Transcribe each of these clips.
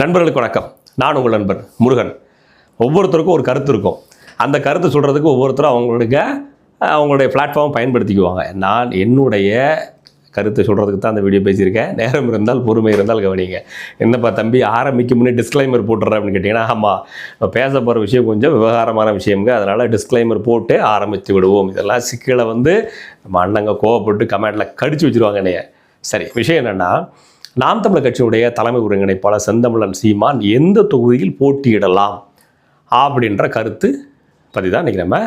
நண்பர்களுக்கு வணக்கம். நான் உங்கள் நண்பர் முருகன். ஒவ்வொருத்தருக்கும் ஒரு கருத்து இருக்கும். அந்த கருத்து சொல்கிறதுக்கு ஒவ்வொருத்தரும் அவங்களுடைய அவங்களுடைய பிளாட்ஃபார்ம் பயன்படுத்திக்குவாங்க. நான் என்னுடைய கருத்தை சொல்கிறதுக்கு தான் அந்த வீடியோ பேசியிருக்கேன். நேரம் இருந்தால் பொறுமை இருந்தால் கவனிங்க. என்னப்பா தம்பி ஆரம்பிக்க முன்னே டிஸ்க்ளைமர் போட்டுறேன் அப்படின்னு கேட்டிங்கன்னா ஆமாம் இப்போ பேச போகிற விஷயம் கொஞ்சம் விவகாரமான விஷயங்க அதனால் டிஸ்க்ளைமர் போட்டு ஆரம்பித்து விடுவோம். இதெல்லாம் சிக்கலை வந்து நம்ம அண்ணங்க கோவப்பட்டு கமெண்டில் கடிச்சு வச்சுருவாங்க என்னைய. சரி விஷயம் என்னென்னா நாம் தமிழர் கட்சியுடைய தலைமை ஒருங்கிணைப்பாளர் செந்தமிழன் சீமான் எந்த தொகுதியில் போட்டியிடலாம் அப்படின்ற கருத்து பற்றி தான் இன்றைக்கி நம்ம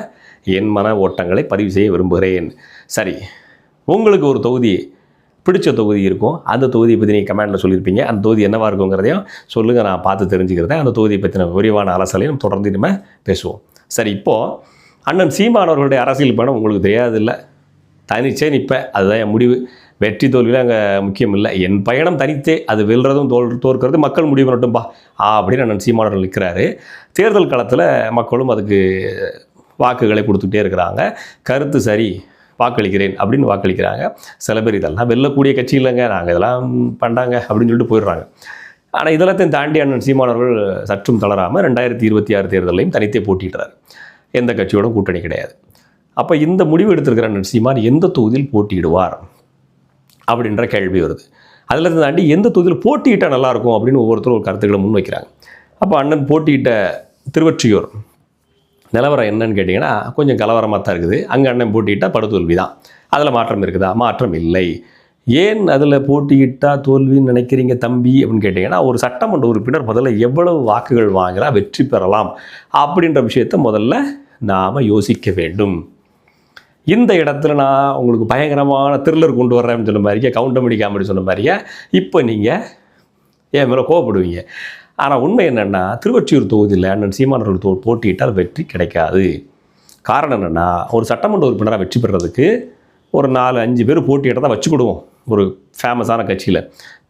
என் மன ஓட்டங்களை பதிவு செய்ய விரும்புகிறேன். சரி உங்களுக்கு ஒரு தொகுதி பிடிச்ச தொகுதி இருக்கும். அந்த தொகுதியை பற்றி நீங்கள் கமெண்டில் சொல்லியிருப்பீங்க. அந்த தொகுதி என்னவாக இருக்குங்கிறதையும் சொல்லுங்கள் நான் பார்த்து தெரிஞ்சுக்கிறேன். அந்த தொகுதியை பற்றின விரிவான அலசலையும் தொடர்ந்து நம்ம பேசுவோம். சரி இப்போது அண்ணன் சீமானவர்களுடைய அரசியல் பயணம் உங்களுக்கு தெரியாதில்லை. தனிச்சே நிற்பேன் அதுதான் என் முடிவு. வெற்றி தோல்வியில் அங்கே முக்கியம் இல்லை. என் பயணம் தனித்தே அது வெல்றதும் தோல் தோற்கிறது மக்கள் முடிவு பண்ணட்டும்பா ஆ அப்படின்னு அண்ணன் சீமானவர்கள் நிற்கிறாரு தேர்தல் காலத்தில் மக்களும் அதுக்கு வாக்குகளை கொடுத்துட்டே இருக்கிறாங்க. கருத்து சரி வாக்களிக்கிறேன் அப்படின்னு வாக்களிக்கிறாங்க. சில பேர் இதெல்லாம் வெல்லக்கூடிய கட்சி இல்லைங்க. நாங்கள் இதெல்லாம் பண்ணாங்க அப்படின்னு சொல்லிட்டு போயிடுறாங்க. ஆனால் இதெல்லாத்தையும் தாண்டி அண்ணன் சீமானவர்கள் சற்றும் தளராமல் ரெண்டாயிரத்தி இருபத்தி ஆறு தேர்தலையும் தனித்தே போட்டிடுறாரு எந்த கட்சியோடும் கூட்டணி கிடையாது. அப்போ இந்த முடிவு எடுத்திருக்கிற அண்ணன் சீமான் எந்த தொகுதியில் போட்டியிடுவார்? அப்படின்ற கேள்வி வருது. அதில் இருந்து தாண்டி எந்த தொகுதியில் போட்டியிட்டால் நல்லாயிருக்கும் அப்படின்னு ஒவ்வொருத்தரும் ஒரு கருத்துக்களை முன்வைக்கிறாங்க அப்போ அண்ணன் போட்டியிட்ட திருவொற்றியூர் நிலவரம் என்னன்னு கேட்டிங்கன்னா கொஞ்சம் கலவரமாக தான் இருக்குது. அங்கே அண்ணன் போட்டியிட்டால் படுதோல்வி தான் அதில் மாற்றம் இருக்குதா? மாற்றம் இல்லை. ஏன் அதில் போட்டியிட்டால் தோல்வின்னு நினைக்கிறீங்க தம்பி? அப்படின்னு கேட்டிங்கன்னா ஒரு சட்டமன்ற உறுப்பினர் முதல்ல எவ்வளவு வாக்குகள் வாங்கினா வெற்றி பெறலாம் அப்படின்ற விஷயத்தை முதல்ல நாம் யோசிக்க வேண்டும். இந்த இடத்துல நான் உங்களுக்கு பயங்கரமான த்ரில்லர் கொண்டு வர்றேன்னு சொன்ன மாதிரியே கவுண்டமணி காமெடி சொன்ன மாதிரியே இப்போ நீங்கள் என் மேலே கோவப்படுவீங்க. ஆனால் உண்மை என்னென்னா திருவொற்றியூர் தொகுதியில் அண்ணன் சீமானவர்கள் தோ போட்டியிட்டால் வெற்றி கிடைக்காது. காரணம் என்னென்னா ஒரு சட்டமன்ற உறுப்பினராக வெற்றி பெறுறதுக்கு ஒரு நாலு அஞ்சு பேர் போட்டியிட்டதை வச்சுக்கிடுவோம். ஒரு ஃபேமஸான கட்சியில்.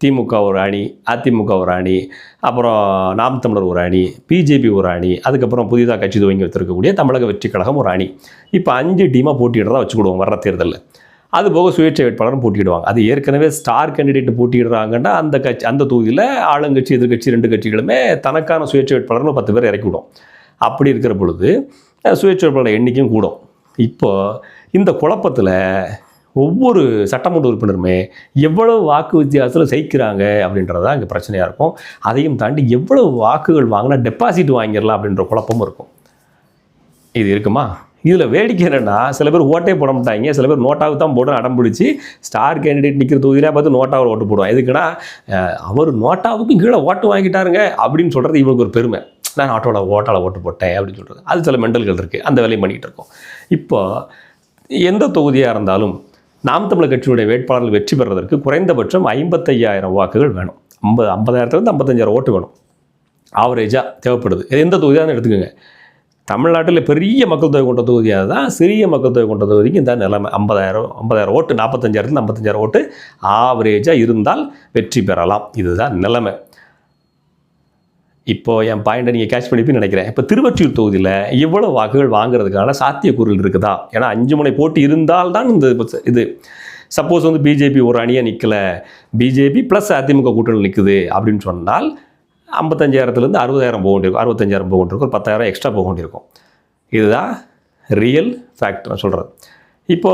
திமுக ஒரு அணி அதிமுக ஒரு அணி அப்புறம் நாம் தமிழர் ஒரு அணி பிஜேபி ஒரு அணி அதுக்கப்புறம் புதிதாக கட்சி துவங்கி வச்சிருக்கக்கூடிய தமிழக வெற்றி கழகம் ஒரு அணி. இப்போ அஞ்சு டீமாக போட்டியிடுறதா வச்சுக்கிடுவோம் வர்ற தேர்தலில். அது போக சுயேட்சை வேட்பாளரும் போட்டியிடுவாங்க. அது ஏற்கனவே ஸ்டார் கேண்டிடேட் போட்டியிடுறாங்கன்னா அந்த கட்சி அந்த தொகுதியில் ஆளுங்கட்சி எதிர்கட்சி ரெண்டு கட்சிகளுமே தனக்கான சுயேட்சை வேட்பாளர்னு பத்து பேர் இறக்கி விடும் அப்படி இருக்கிற பொழுது சுயேட்சை வேட்பாளர் எண்ணிக்கையும் கூடும். இப்போ இந்த குழப்பத்தில் ஒவ்வொரு சட்டமன்ற உறுப்பினருமே எவ்வளவு வாக்கு வித்தியாசத்தில் ஜெயிக்கிறாங்க அப்படின்றது தான் இங்கே பிரச்சனையாக இருக்கும். அதையும் தாண்டி எவ்வளவு வாக்குகள் வாங்கினா டெபாசிட் வாங்கிடலாம் அப்படின்ற குழப்பமும் இருக்கும். இது இருக்குமா? இதில் வேடிக்கை என்னென்னா சில பேர் ஓட்டே போட மாட்டாங்க. சில பேர் நோட்டாவுக்கு தான் போட்டு அடம் பிடிச்சி ஸ்டார் கேண்டிடேட் நிற்கிற தொகுதியாக பார்த்து நோட்டாவில் ஓட்டு போடுவான் எதுக்குன்னா அவர் நோட்டாவுக்கும் கீழே ஓட்டு வாங்கிட்டாருங்க அப்படின்னு சொல்கிறது இவங்களுக்கு ஒரு பெருமை. நான் ஆட்டோவில் ஓட்டாவில் ஓட்டு போட்டேன் அப்படின்னு சொல்கிறது அது சில மெண்டல்கள் இருக்குது அந்த வேலையும் பண்ணிகிட்டு இருக்கோம். இப்போ எந்த தொகுதியாக இருந்தாலும் நாம் தமிழர் கட்சியுடைய வேட்பாளர்கள் வெற்றி பெறுவதற்கு குறைந்தபட்சம் ஐம்பத்தையாயிரம் வாக்குகள் வேணும். ஐம்பது ஐம்பதாயிரத்துலேருந்து ஐம்பத்தஞ்சாயிரம் ஓட்டு வேணும். ஆவரேஜாக தேவைப்படுது. எந்த தொகுதியாக எடுத்துக்கோங்க. தமிழ்நாட்டில் பெரிய மக்கள் தொகை கொண்ட தொகுதியாக தான் சிறிய மக்கள் தொகை கொண்ட தொகுதிக்கு இந்த நிலைமை ஐம்பதாயிரம் ஐம்பதாயிரம் ஓட்டு நாற்பத்தஞ்சாயிரத்துல ஐம்பத்தஞ்சாயிரம் ஓட்டு ஆவரேஜாக இருந்தால் வெற்றி பெறலாம். இதுதான் நிலைமை. இப்போ என் பாயிண்ட்டை நீங்கள் கேட்ச் பண்ணிப்பி நினைக்கிறேன். இப்போ திருவொற்றியூர் தொகுதியில் எவ்வளோ வாக்குகள் வாங்குறதுக்கான சாத்தியக்கூறுகள் இருக்குதா? ஏன்னா அஞ்சு முனை போட்டி இருந்தால் தான் இந்த இது. சப்போஸ் வந்து பிஜேபி ஒரு அணியாக நிற்கல பிஜேபி ப்ளஸ் அதிமுக கூட்டணி நிற்குது அப்படின்னு சொன்னால் ஐம்பத்தஞ்சாயிரத்துலேருந்து அறுபதாயிரம் போக வேண்டியிருக்கும். அறுபத்தஞ்சாயிரம் போக வேண்டியிருக்கும். ஒரு பத்தாயிரம் எக்ஸ்ட்ரா போக வேண்டியிருக்கும். இதுதான் ரியல் ஃபேக்ட் நான் சொல்கிறது இப்போ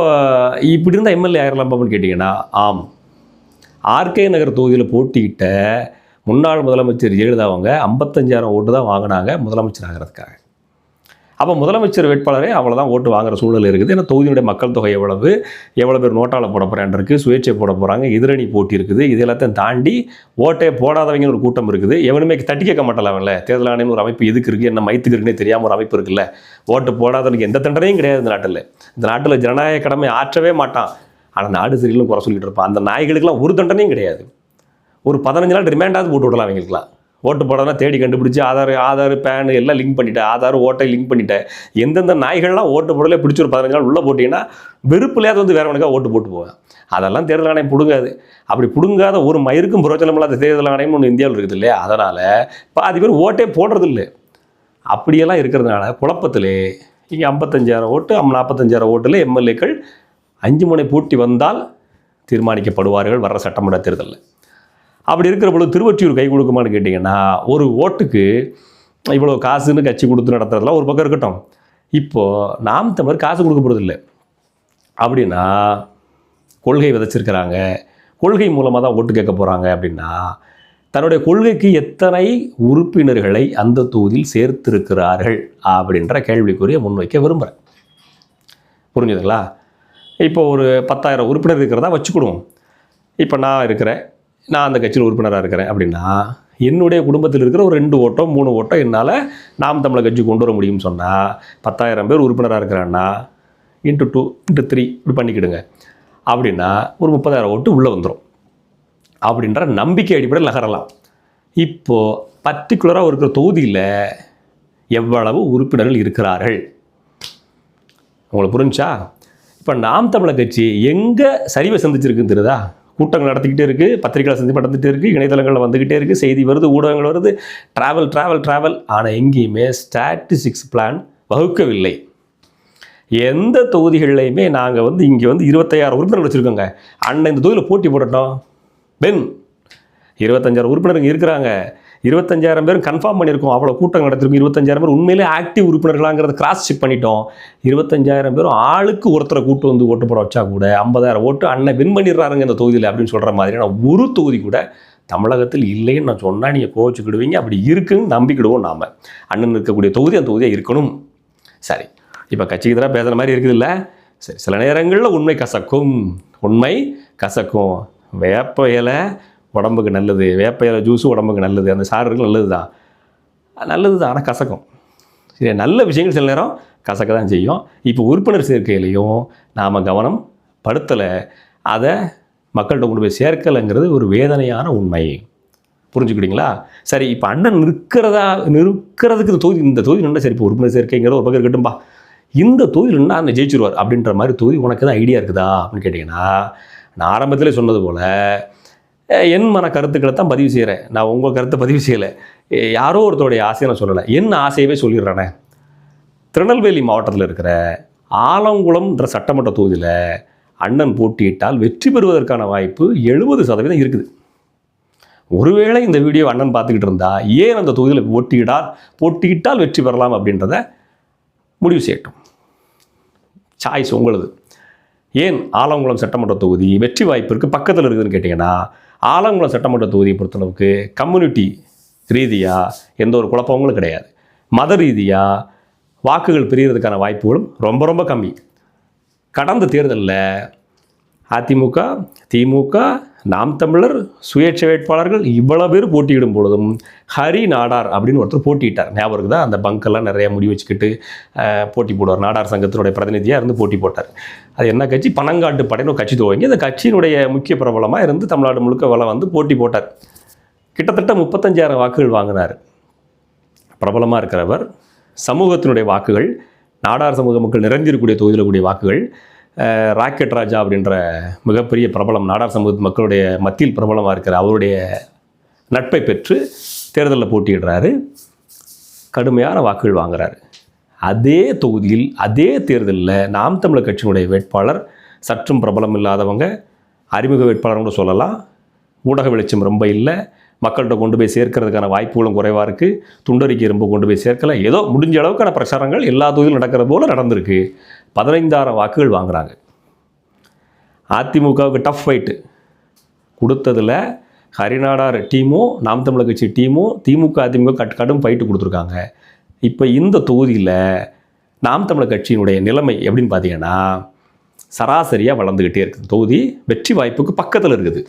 இப்படி இருந்தால் எம்எல்ஏ ஆயிரலாம் அப்படின்னு கேட்டிங்கன்னா ஆம். ஆர்கே நகர் தொகுதியில் போட்டியிட்ட முன்னாள் முதலமைச்சர் ஜெயலலிதா அவங்க ஐம்பத்தஞ்சாயிரம் ஓட்டு தான் வாங்கினாங்க முதலமைச்சர் ஆகிறதுக்காக. அப்போ முதலமைச்சர் வேட்பாளரே அவ்வளோ தான் ஓட்டு வாங்குற சூழல் இருக்குது. ஏன்னா தொகுதியினுடைய மக்கள் தொகை எவ்வளவு எவ்வளோ பேர் நோட்டாவில் போட போகிறான் இருக்குது சுயேட்சை போட போகிறாங்க எதிரணி போட்டி இருக்குது. இது எல்லாத்தையும் தாண்டி ஓட்டே போடாதவங்க ஒரு கூட்டம் இருக்குது. எவனுமே தட்டி கேட்க மாட்டலாம்ல தேர்தல் ஆணையம் ஒரு அமைப்பு எதுக்கு இருக்குது என்ன மைத்துக்கு இருக்குன்னே தெரியாமல் ஒரு அமைப்பு இருக்குல்ல? ஓட்டு போடாதவனுக்கு எந்த தண்டனையும் கிடையாது இந்த நாட்டில். இந்த நாட்டில் ஜனநாயக கடமை ஆற்றவே மாட்டான். ஆனால் நாடு சரியிலும் குறை சொல்லிட்டு இருப்பான். அந்த நாய்களுக்கெல்லாம் ஒரு தண்டனையும் கிடையாது. ஒரு பதினஞ்சு நாள் ரிமாண்டாவது போட்டு விடலாம் அவங்களுக்குலாம் ஓட்டு போடாதான் தேடி கண்டுபிடிச்சி ஆதார் ஆதார் பேன் எல்லாம் லிங்க் பண்ணிட்டேன். ஆதார் ஓட்டை லிங்க் பண்ணிட்டேன். எந்தெந்த நாய்கள்லாம் ஓட்டு போடல பிடிச்சி ஒரு பதினஞ்சு நாள் உள்ளே போட்டிங்கன்னா வெறுப்புலையாவது வந்து வேறவனுக்காக ஓட்டு போட்டு போவேன். அதெல்லாம் தேர்தல் ஆணையம் பிடுங்காது. அப்படி பிடுங்காத ஒரு மயிருக்கும் பிரயோஜனம் இல்லாத தேர்தல் ஆணையம் ஒன்று இந்தியாவில் இருக்குது இல்லையா? அதனால் பாதி பேர் ஓட்டே போடுறதில்லை. அப்படியெல்லாம் இருக்கிறதுனால குழப்பத்திலே இங்கே ஐம்பத்தஞ்சாயிரம் ஓட்டு அம் நாற்பத்தஞ்சாயிரம் ஓட்டில் எம்எல்ஏக்கள் அஞ்சு முனை பூட்டி வந்தால் தீர்மானிக்கப்படுவார்கள் வர்ற சட்டமன்ற தேர்தலில். அப்படி இருக்கிற பொழுது திருவொற்றியூர் கை கொடுக்குமான்னு கேட்டிங்கன்னா ஒரு ஓட்டுக்கு இவ்வளோ காசுன்னு கட்சி கொடுத்து நடத்துறதுலாம் ஒரு பக்கம் இருக்கட்டும். இப்போது நாம் தமிழர் காசு கொடுக்க போகிறது இல்லை அப்படின்னா கொள்கை விதைச்சிருக்கிறாங்க. கொள்கை மூலமாக தான் ஓட்டு கேட்க போகிறாங்க அப்படின்னா தன்னுடைய கொள்கைக்கு எத்தனை உறுப்பினர்களை அந்த தொகுதியில் சேர்த்திருக்கிறார்கள் அப்படின்ற கேள்விக்குரிய முன்வைக்க விரும்புகிறேன் புரிஞ்சுதுங்களா? இப்போ ஒரு பத்தாயிரம் உறுப்பினர் இருக்கிறதா வச்சுக்கிடுவோம். இப்போ நான் இருக்கிறேன். நான் அந்த கட்சியில் உறுப்பினராக இருக்கிறேன் அப்படின்னா என்னுடைய குடும்பத்தில் இருக்கிற ஒரு ரெண்டு ஓட்டம் மூணு ஓட்டம் என்னால் நாம் தமிழக கட்சி கொண்டு வர முடியும்னு சொன்னால் பத்தாயிரம் பேர் உறுப்பினராக இருக்கிறான்னா இன்ட்டு டூ இன்ட்டு த்ரீ இப்படி பண்ணிக்கிடுங்க. அப்படின்னா ஒரு முப்பதாயிரம் ஓட்டு உள்ளே வந்துடும் அப்படின்ற நம்பிக்கை அடிப்படையில் நகரலாம். இப்போது பர்டிகுலராக இருக்கிற தொகுதியில் எவ்வளவு உறுப்பினர்கள் இருக்கிறார்கள்? உங்களுக்கு புரிஞ்சா இப்போ நாம் தமிழக கட்சி எங்கே சரிவை சந்திச்சிருக்குன்னு தெரியுதா? கூட்டங்கள் நடத்திக்கிட்டே இருக்குது பத்திரிகைகளை சந்தி நடந்துகிட்டே இருக்குது இணையதளங்களில் வந்துக்கிட்டே இருக்குது செய்தி வருது ஊடகங்கள் வருது. ட்ராவல் ட்ராவல் ட்ராவல் ஆனால் எங்கேயுமே ஸ்டாட்டிஸ்டிக்ஸ் பிளான் வகுக்கவில்லை. எந்த தொகுதிகள்லையுமே நாங்கள் வந்து இங்கே வந்து இருபத்தையாயிரம் உறுப்பினர் வச்சுருக்கோங்க. அண்ணன் இந்த தொகுதியில் போட்டி போடட்டும். பென் இருபத்தஞ்சாயிரம் உறுப்பினருங்க இருக்கிறாங்க. இருபத்தஞ்சாயிரம் பேரும் கன்ஃபார்ம் பண்ணியிருக்கோம். அவ்வளோ கூட்டம் நடத்திருக்கோம் இருபத்தஞ்சாயிரம் பேர் உண்மையிலே ஆக்டிவ் உறுப்பினர்களாங்கிறத கிராஸ் செக் பண்ணிட்டோம். இருபத்தஞ்சாயிரம் பேரும் ஆளுக்கு ஒருத்தரை கூட்டு வந்து ஓட்டு போட வச்சா கூட ஐம்பதாயிரம் ஓட்டு அண்ணன் வின் பண்ணிடுறாருங்க இந்த தொகுதியில் அப்படின்னு சொல்கிற மாதிரியான ஒரு தொகுதி கூட தமிழகத்தில் இல்லைன்னு நான் சொன்னால் நீங்கள் கோவச்சுக்கிடுவீங்க. அப்படி இருக்குன்னு நம்பிக்கிடுவோம் நாம். அண்ணன் இருக்கக்கூடிய தொகுதி அந்த தொகுதியாக இருக்கணும். சரி. இப்போ கட்சிக்கு தான் பேசுகிற மாதிரி இருக்குது இல்லை சரி. சில நேரங்களில் உண்மை கசக்கும். உண்மை கசக்கும். வேப்ப இலை உடம்புக்கு நல்லது வேப்பையில ஜூஸும் ஜூஸு உடம்புக்கு நல்லது அந்த சாறுகள் நல்லது தான் நல்லது தான் ஆனால் கசக்கும். சரி நல்ல விஷயங்கள் சில நேரம் கசக்க தான் செய்யும். இப்போ உறுப்பினர் சேர்க்கையிலையும் நாம் கவனம் படுத்தலை அதை மக்கள்கிட்ட கொண்டு போய் சேர்க்கலைங்கிறது ஒரு வேதனையான உண்மை. புரிஞ்சுக்கிட்டீங்களா? சரி இப்போ அண்ணன் நிற்கிறதா நிற்கிறதுக்கு இந்த தொகுதி இந்த தொகுதி நின்று சரி இப்போ உறுப்பினர் சேர்க்கைங்கிற ஒரு பக்கம் இருக்கட்டும்பா. இந்த தொகுதி நின்று அண்ணன் ஜெயிச்சிருவார் அப்படின்ற மாதிரி தொகுதி உனக்கு தான் ஐடியா இருக்குதா அப்படின்னு கேட்டிங்கன்னா நான் ஆரம்பத்திலே சொன்னது போல் என் மன கருத்துக்களை தான் பதிவு செய்கிறேன் நான் உங்கள் கருத்தை பதிவு செய்யலை. யாரோ ஒருத்தருடைய ஆசையை நான் சொல்லலை. என் ஆசையவே சொல்லிடுறேனே. திருநெல்வேலி மாவட்டத்தில் இருக்கிற ஆலங்குளம்ன்ற சட்டமன்ற தொகுதியில் அண்ணன் போட்டியிட்டால் வெற்றி பெறுவதற்கான வாய்ப்பு எழுபது சதவீதம் இருக்குது. ஒருவேளை இந்த வீடியோ அண்ணன் பார்த்துக்கிட்டு இருந்தால் ஏன் அந்த தொகுதியில் போட்டியிடார் போட்டியிட்டால் வெற்றி பெறலாம் அப்படின்றத முடிவு செய்யட்டும். சாய்ஸ் உங்களது. ஏன் ஆலங்குளம் சட்டமன்ற தொகுதி வெற்றி வாய்ப்பிற்கு பக்கத்தில் இருக்குதுன்னு கேட்டிங்கன்னா ஆலங்குளம் சட்டமன்ற தொகுதியை பொறுத்தளவுக்கு கம்யூனிட்டி ரீதியாக எந்த ஒரு குழப்பங்களும் கிடையாது. மத ரீதியாக வாக்குகள் பிரியறதுக்கான வாய்ப்புகளும் ரொம்ப ரொம்ப கம்மி. கடந்த தேர்தலில் அதிமுக திமுக நாம் தமிழர் சுயேட்சை வேட்பாளர்கள் இவ்வளோ பேர் போட்டியிடும் பொழுதும் ஹரி நாடார் அப்படின்னு ஒருத்தர் போட்டியிட்டார். ஞாபகம் தான் அந்த பங்கெல்லாம் நிறைய முடி வச்சுக்கிட்டு போட்டி போடுவார். நாடார் சங்கத்தினுடைய பிரதிநிதியாக இருந்து போட்டி போட்டார். அது என்ன கட்சி? பனங்காட்டு படைன்னு ஒரு கட்சி துவங்கி அந்த கட்சியினுடைய முக்கிய பிரபலமாக இருந்து தமிழ்நாடு முழுக்க வலை வந்து போட்டி போட்டார். கிட்டத்தட்ட முப்பத்தஞ்சாயிரம் வாக்குகள் வாங்கினார். பிரபலமாக இருக்கிறவர். சமூகத்தினுடைய வாக்குகள் நாடார் சமூக மக்கள் நிறைந்திருக்கக்கூடிய தொகுதியில் கூடிய வாக்குகள் ராக்கெட் ராஜா அப்படின்ற மிகப்பெரிய பிரபலம் நாடார் சமூக மக்களுடைய மத்தியில் பிரபலமாக இருக்கிற அவருடைய நட்பை பெற்று தேர்தலில் போட்டியிடுறாரு. கடுமையான வாக்குகள் வாங்குறாரு. அதே தொகுதியில் அதே தேர்தலில் நாம் தமிழர் கட்சியினுடைய வேட்பாளர் சற்றும் பிரபலம் இல்லாதவங்க அறிமுக வேட்பாளர் கூட சொல்லலாம். ஊடக வெளிச்சம் ரொம்ப இல்லை. மக்கள்கிட்ட கொண்டு போய் சேர்க்கறதுக்கான வாய்ப்புகளும் குறைவாக இருக்குது துண்டறிக்கை ரொம்ப கொண்டு போய் சேர்க்கல. ஏதோ முடிஞ்ச அளவுக்கான பிரச்சாரங்கள் எல்லா தொகுதியிலும் நடக்கிறது போல் நடந்திருக்கு. பதினைந்தாயிரம் வாக்குகள் வாங்குகிறாங்க அதிமுகவுக்கு டஃப் ஃபைட்டு கொடுத்ததில் ஹரிநாடார் டீமும் நாம் தமிழர் கட்சி டீமும் திமுக அதிமுக கட் கடும் ஃபைட்டு கொடுத்துருக்காங்க. இப்போ இந்த தொகுதியில் நாம் தமிழர் கட்சியினுடைய நிலைமை எப்படின்னு பார்த்தீங்கன்னா சராசரியாக வளர்ந்துக்கிட்டே இருக்குது. தொகுதி வெற்றி வாய்ப்புக்கு பக்கத்தில் இருக்குது.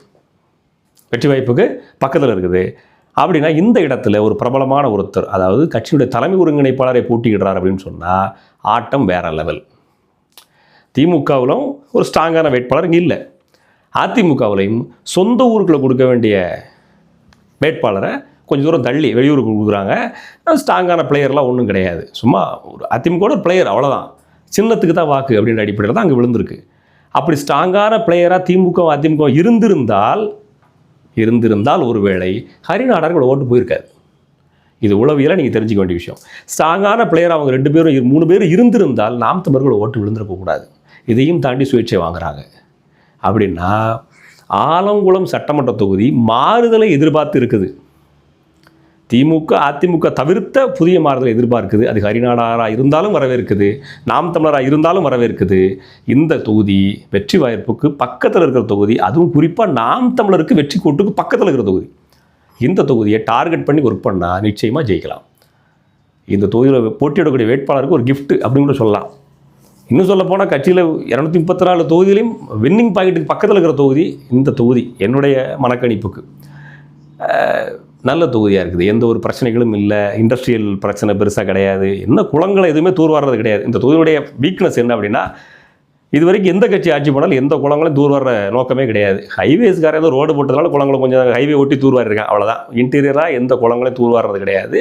வெற்றி வாய்ப்புக்கு பக்கத்தில் இருக்குது. அப்படின்னா இந்த இடத்துல ஒரு பிரபலமான ஒருத்தர் அதாவது கட்சியுடைய தலைமை ஒருங்கிணைப்பாளரை போட்டியிடுறார் அப்படின்னு சொன்னால் ஆட்டம் வேற லெவல் திமுகவிலும் ஒரு ஸ்ட்ராங்கான வேட்பாளர் இங்கே இல்லை. அதிமுகவிலையும் சொந்த ஊருக்குள்ளே கொடுக்க வேண்டிய வேட்பாளரை கொஞ்சம் தூரம் தள்ளி வெளியூருக்கு கொடுக்குறாங்க. ஸ்ட்ராங்கான பிளேயர்லாம் ஒன்றும் கிடையாது. சும்மா ஒரு அதிமுக ஒரு பிளேயர் அவ்வளோதான் சின்னத்துக்கு தான் வாக்கு அப்படின்ற அடிப்படையில் தான் அங்கே விழுந்திருக்கு. அப்படி ஸ்ட்ராங்கான பிளேயராக திமுக அதிமுக இருந்திருந்தால் இருந்திருந்தால் ஒருவேளை ஹரிநாடார்கள் ஓட்டு போயிருக்காது இது உளவியலாக நீங்கள் தெரிஞ்சுக்க வேண்டிய விஷயம். ஸ்ட்ராங்கான பிளேயர் அவங்க ரெண்டு பேரும் இரு- மூணு பேரும் இருந்திருந்தால் நாம் தமிழர்கள் ஓட்டு விழுந்திருக்கக்கூடாது இதையும் தாண்டி சுயேட்சை வாங்குறாங்க. அப்படின்னா ஆலங்குளம் சட்டமன்ற தொகுதி மாறுதலை எதிர்பார்த்து இருக்குது. திமுக அதிமுக தவிர்த்த புதிய மாறுதலை எதிர்பார்க்குது. அது ஹரிநாடாராக இருந்தாலும் வரவேற்குது. நாம் தமிழராக இருந்தாலும் வரவேற்குது. இந்த தொகுதி வெற்றி வாய்ப்புக்கு பக்கத்தில் இருக்கிற தொகுதி அதுவும் குறிப்பாக நாம் தமிழருக்கு வெற்றி கோட்டுக்கு பக்கத்தில் இருக்கிற தொகுதி. இந்த தொகுதியை டார்கெட் பண்ணி ஒர்க் பண்ணால் நிச்சயமாக ஜெயிக்கலாம். இந்த தொகுதியில் போட்டியிடக்கூடிய வேட்பாளருக்கு ஒரு கிஃப்ட்டு அப்படின்னு கூட சொல்லலாம். இன்னும் சொல்ல போனால் கட்சியில் இரநூத்தி முப்பத்தி நாலு தொகுதியிலையும் வின்னிங் பாக்கெட்டுக்கு பக்கத்தில் இருக்கிற தொகுதி இந்த தொகுதி என்னுடைய மனக்கணிப்புக்கு. நல்ல தொகுதியாக இருக்குது. எந்த ஒரு பிரச்சனைகளும் இல்லை. இண்டஸ்ட்ரியல் பிரச்சனை பெருசாக கிடையாது. என்ன குளங்களை எதுவுமே தூர்வாடுறது கிடையாது. இந்த தொகுதியுடைய வீக்னஸ் என்ன அப்படின்னா இது வரைக்கும் எந்த கட்சி ஆட்சி பண்ணாலும் எந்த குளங்களும் தூர்வாடுற நோக்கமே கிடையாது. ஹைவேஸ்கார ஏதோ ரோடு போட்டதுனால குளங்களை கொஞ்சம் ஹைவே ஒட்டி தூர்வாரிருக்கான் அவ்வளோதான் இன்டீரியராக எந்த குளங்களையும் தூர்வாடுறது கிடையாது.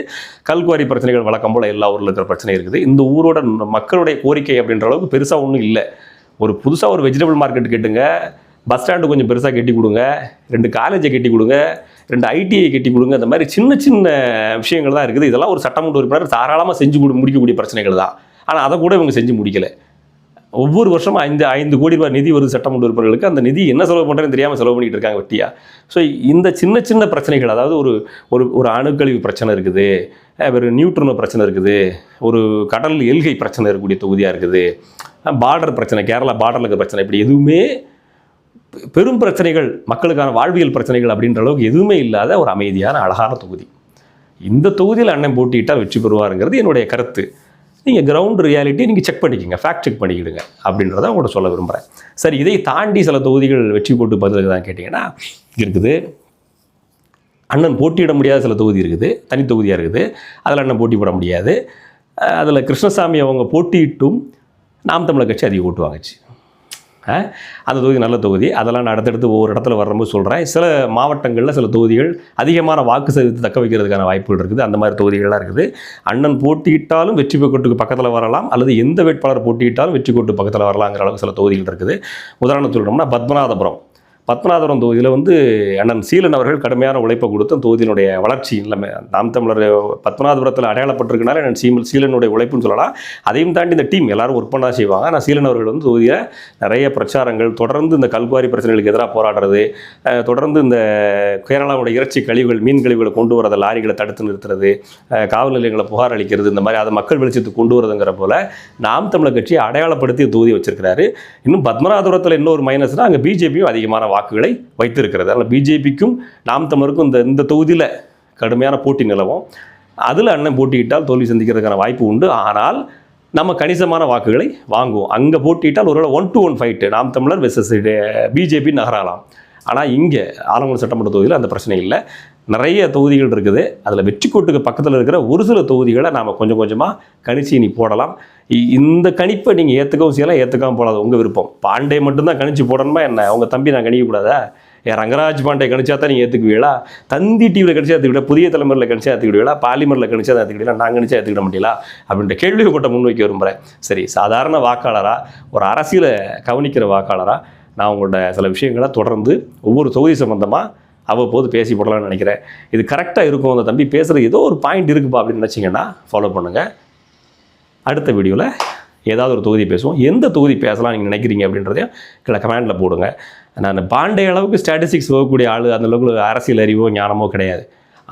கல்குவாரி பிரச்சனைகள் வழக்கம் போல் எல்லா ஊரில் இருக்கிற பிரச்சனை இருக்குது. இந்த ஊரோட மக்களுடைய கோரிக்கை அப்படின்ற அளவுக்கு பெருசாக ஒன்றும் இல்லை. ஒரு புதுசாக ஒரு வெஜிடபிள் மார்க்கெட் கேட்டுங்க. பஸ் ஸ்டாண்டு கொஞ்சம் பெருசாக கட்டி கொடுங்க ரெண்டு காலேஜை கட்டி கொடுங்க ரெண்டு ஐடிஐ கட்டி கொடுங்க அந்த மாதிரி சின்ன சின்ன விஷயங்கள் தான் இருக்குது. இதெல்லாம் ஒரு சட்டமன்ற உறுப்பினர் தாராளமாக செஞ்சு கொடு முடிக்கக்கூடிய பிரச்சனைகள் தான். ஆனால் அதை கூட இவங்க செஞ்சு முடிக்கலை. ஒவ்வொரு வருஷமும் ஐந்து ஐந்து கோடி ரூபாய் நிதி வருது சட்டமன்ற உறுப்பினர்களுக்கு. அந்த நிதி என்ன செலவு பண்ணுறேன்னு தெரியாமல் செலவு பண்ணிட்டு இருக்காங்க வெட்டியா. ஸோ இந்த சின்ன சின்ன பிரச்சனைகள் அதாவது ஒரு ஒரு ஒரு அணுக்கழிவு பிரச்சனை இருக்குது ஒரு நியூட்ரனோ பிரச்சனை இருக்குது ஒரு கடல் எல்கை பிரச்சனை இருக்கக்கூடிய தொகுதியாக இருக்குது பார்டர் பிரச்சனை கேரளா பார்டரில் இருக்கிற பிரச்சனை இப்படி எதுவுமே பெரும் பிரச்சனைகள் மக்களுக்கான வாழ்வியல் பிரச்சனைகள் அப்படின்ற அளவுக்கு எதுவுமே இல்லாத ஒரு அமைதியான அழகான தொகுதி. இந்த தொகுதியில் அண்ணன் போட்டியிட்டால் வெற்றி பெறுவாருங்கிறது என்னுடைய கருத்து. நீங்கள் கிரவுண்ட் ரியாலிட்டி நீங்கள் செக் பண்ணிக்கோங்க ஃபேக்ட் செக் பண்ணிக்கிடுங்க அப்படின்றத உங்கள்கிட்ட சொல்ல விரும்புகிறேன் சரி இதை தாண்டி சில தொகுதிகள் வெற்றி போட்டு பதிலுக்கு தான் கேட்டிங்கன்னா இருக்குது. அண்ணன் போட்டியிட முடியாத சில தொகுதி இருக்குது தனி தொகுதியாக இருக்குது. அதில் அண்ணன் போட்டி போட முடியாது. அதில் கிருஷ்ணசாமி அவங்க போட்டியிட்டும் நாம் தமிழர் கட்சி அதிக ஓட்டு வாங்குச்சு. அந்த தொகுதி நல்ல தொகுதி. அதெல்லாம் நான் அடுத்தடுத்து ஒவ்வொரு இடத்துல வரும்போது சொல்கிறேன் சில மாவட்டங்களில் சில தொகுதிகள் அதிகமான வாக்கு சதவீதத்தை தக்க வைக்கிறதுக்கான வாய்ப்புகள் இருக்குது. அந்த மாதிரி தொகுதிகள்லாம் இருக்குது. அண்ணன் போட்டியிட்டாலும் வெற்றி கோட்டுக்கு பக்கத்தில் வரலாம். அல்லது எந்த வேட்பாளர் போட்டியிட்டாலும் வெற்றி கோட்டு பக்கத்தில் வரலாங்கிற அளவுக்கு சில தொகுதிகள் இருக்குது. உதாரணம் சொல்லணும்னா பத்மநாதபுரம். பத்மநாதபுரம் தொகுதியில் வந்து அண்ணன் சீலன் அவர்கள் கடுமையான உழைப்பை கொடுத்து தொகுதியினுடைய வளர்ச்சி எல்லாமே நாம் தமிழர் பத்மநாதபுரத்தில் அடையாளப்பட்டிருக்கனால சீமல் சீலனுடைய உழைப்புன்னு சொல்லலாம். அதையும் தாண்டி இந்த டீம் எல்லாரும் ஒர்க் பண்ணால் செய்வாங்க. ஆனால் சீலன் அவர்கள் வந்து தொகுதியில் நிறைய பிரச்சாரங்கள் தொடர்ந்து இந்த கல்குவாரி பிரச்சனைகளுக்கு எதிராக போராடுறது தொடர்ந்து இந்த கேரளாவுடைய இறைச்சி கழிவுகள் மீன் கழிவுகளை கொண்டு வரத லாரிகளை தடுத்து நிறுத்துறது காவல் நிலையங்களை புகார் அளிக்கிறது இந்த மாதிரி அதை மக்கள் வெளிச்சத்துக்கு கொண்டு வரதுங்கிற போல நாம் தமிழர் கட்சியை அடையாளப்படுத்தி தொகுதி வச்சிருக்கிறாரு. இன்னும் பத்மநாதபுரத்தில் இன்னொரு மைனஸ்னா அங்கே பிஜேபியும் அதிகமான வாக்குகளை வைத்திருக்கிறது. அதனால் பிஜேபிக்கும் நாம் தமிழருக்கும் இந்த இந்த தொகுதியில் கடுமையான போட்டி நிலவும். அதில் அண்ணன் போட்டியிட்டால் தோல்வி சந்திக்கிறதுக்கான வாய்ப்பு உண்டு. ஆனால் நம்ம கணிசமான வாக்குகளை வாங்குவோம். அங்கே போட்டியிட்டால் ஒருவேளை ஒன் டு ஒன் ஃபைட்டு நாம் தமிழர் வெர்சஸ் பிஜேபி நகராலாம். ஆனால் இங்கே ஆலங்குளம் சட்டமன்ற தொகுதியில் அந்த பிரச்சனை இல்லை. நிறைய தொகுதிகள் இருக்குது. அதில் வெற்றிக்கோட்டுக்கு பக்கத்தில் இருக்கிற ஒரு சில தொகுதிகளை நாம் கொஞ்சம் கொஞ்சமாக கணிச்சு இனி போடலாம். இ- இந்த கணிப்பை நீங்கள் ஏற்றுக்கவும் செய்யலாம் ஏற்றுக்காம போடாது உங்கள் விருப்பம். பாண்டே மட்டும்தான் கணிச்சு போடணுமா என்ன? உங்கள் தம்பி நான் கணிக்கக்கூடாதா? ஏன் ரங்கராஜ் பாண்டே கணிச்சா தான் நீங்கள் ஏற்றுக்குவீங்களா தந்தி டிவியில் கணிச்சா ஏற்றுக்கிட்ட புதிய தலைமுறையில் கணிச்சா ஏற்றுக்கிடுவீங்களா பாலிமரில் கணிச்சா தான் ஏற்றுக்கிட்டீங்களா நான் கணிச்சா ஏற்றுக்கிட முடியல அப்படின்ற கேள்வி கூட்ட முன்வைக்க விரும்புகிறேன் சரி சாதாரண வாக்காளராக ஒரு அரசியலை கவனிக்கிற வாக்காளராக நான் உங்களோட சில விஷயங்களை தொடர்ந்து ஒவ்வொரு தொகுதி சம்மந்தமாக அவ்வப்போது பேசி போடலாம்னு நினைக்கிறேன். இது கரெக்டாக இருக்கும் அந்த தம்பி பேசுகிற ஏதோ ஒரு பாயிண்ட் இருக்குப்பா அப்படின்னு நினச்சிங்கன்னா ஃபாலோ பண்ணுங்கள் அடுத்த வீடியோவில் ஏதாவது ஒரு தொகுதி பேசுவோம். எந்த தொகுதி பேசலாம் நீங்கள் நினைக்கிறீங்க அப்படின்றதையும் கீழே கமெண்டில் போடுங்க. நான் பாண்டே அளவுக்கு ஸ்டாட்டிஸ்டிக்ஸ் போகக்கூடிய ஆள் அந்த அளவுக்கு அரசியல் அறிவோ ஞானமோ கிடையாது.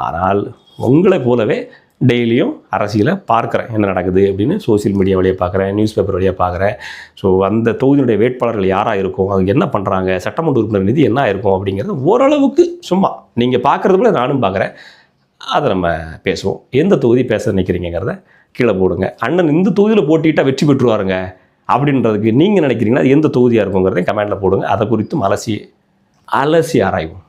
ஆனால் உங்களை போலவே டெய்லியும் அரசியலை பார்க்குறேன். என்ன நடக்குது அப்படின்னு சோஷியல் மீடியா வழியாக பார்க்குறேன் நியூஸ் பேப்பர் வழியாக பார்க்குறேன். ஸோ அந்த தொகுதியினுடைய வேட்பாளர்கள் யாராக இருக்கும் அது என்ன பண்ணுறாங்க சட்டமன்ற உறுப்பினர் நிதி என்ன இருக்கும் அப்படிங்கிறது ஓரளவுக்கு சும்மா நீங்கள் பார்க்குறது போல நானும் பார்க்குறேன். அதை நம்ம பேசுவோம். எந்த தொகுதி பேச நினைக்கிறீங்கிறத கீழே போடுங்க. அண்ணன் இந்த தொகுதியில் போட்டிட்டால் வெற்றி பெற்றுவாருங்க அப்படின்றதுக்கு நீங்கள் நினைக்கிறீங்கன்னா அது எந்த தொகுதியாக இருக்குங்கிறதையும் கமெண்டில் போடுங்க. அதை குறித்தும் அலசி அலசி ஆராய்வோம்.